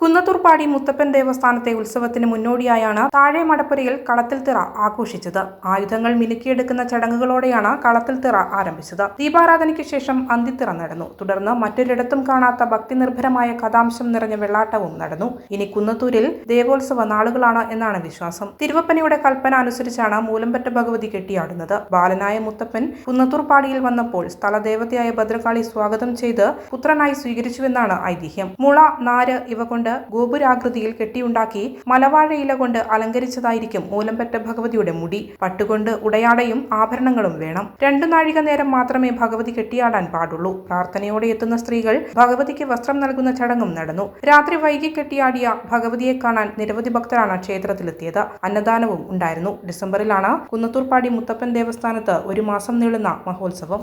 കുന്നത്തൂർപ്പാടി മുത്തപ്പൻ ദേവസ്ഥാനത്തെ ഉത്സവത്തിന് മുന്നോടിയായാണ് താഴെ മടപ്പുരയിൽ കളത്തിൽ തിറ ആഘോഷിച്ചത്. ആയുധങ്ങൾ മിനുക്കിയെടുക്കുന്ന ചടങ്ങുകളോടെയാണ് കളത്തിൽ തിറ ആരംഭിച്ചത്. ദീപാരാധനയ്ക്ക് ശേഷം അന്തിത്തിറ നടന്നു. തുടർന്ന് മറ്റൊരിടത്തും കാണാത്ത ഭക്തി നിർഭരമായ കഥാംശം നിറഞ്ഞ വെള്ളാട്ടവും നടന്നു. ഇനി കുന്നത്തൂരിൽ ദേവോത്സവ നാളുകളാണ് എന്നാണ് വിശ്വാസം. തിരുവപ്പനയുടെ കൽപ്പന അനുസരിച്ചാണ് മൂലമ്പറ്റ ഭഗവതി കെട്ടിയാടുന്നത്. ബാലനായ മുത്തപ്പൻ കുന്നത്തൂർപ്പാടിയിൽ വന്നപ്പോൾ സ്ഥലദേവതയായ ഭദ്രകാളി സ്വാഗതം ചെയ്ത് പുത്രനായി സ്വീകരിച്ചുവെന്നാണ് ഐതിഹ്യം. മുള നാര് ഇവ കൊണ്ട് ഗോപുരാകൃതിയിൽ കെട്ടിയുണ്ടാക്കി മലവാഴയില കൊണ്ട് അലങ്കരിച്ചതായിരിക്കും മൂലംപെറ്റ ഭഗവതിയുടെ മുടി. പട്ടുകൊണ്ട് ഉടയാടയും ആഭരണങ്ങളും വേണം. രണ്ടു നാഴിക നേരം മാത്രമേ ഭഗവതി കെട്ടിയാടാൻ പാടുള്ളൂ. പ്രാർത്ഥനയോടെ എത്തുന്ന സ്ത്രീകൾ ഭഗവതിക്ക് വസ്ത്രം നൽകുന്ന ചടങ്ങും നടന്നു. രാത്രി വൈകി കെട്ടിയാടിയ ഭഗവതിയെ കാണാൻ നിരവധി ഭക്തരാണ് ക്ഷേത്രത്തിലെത്തിയത്. അന്നദാനവും ഉണ്ടായിരുന്നു. ഡിസംബറിലാണ് കുന്നത്തൂർപ്പാടി മുത്തപ്പൻ ദേവസ്ഥാനത്ത് ഒരു മാസം നീളുന്ന മഹോത്സവം.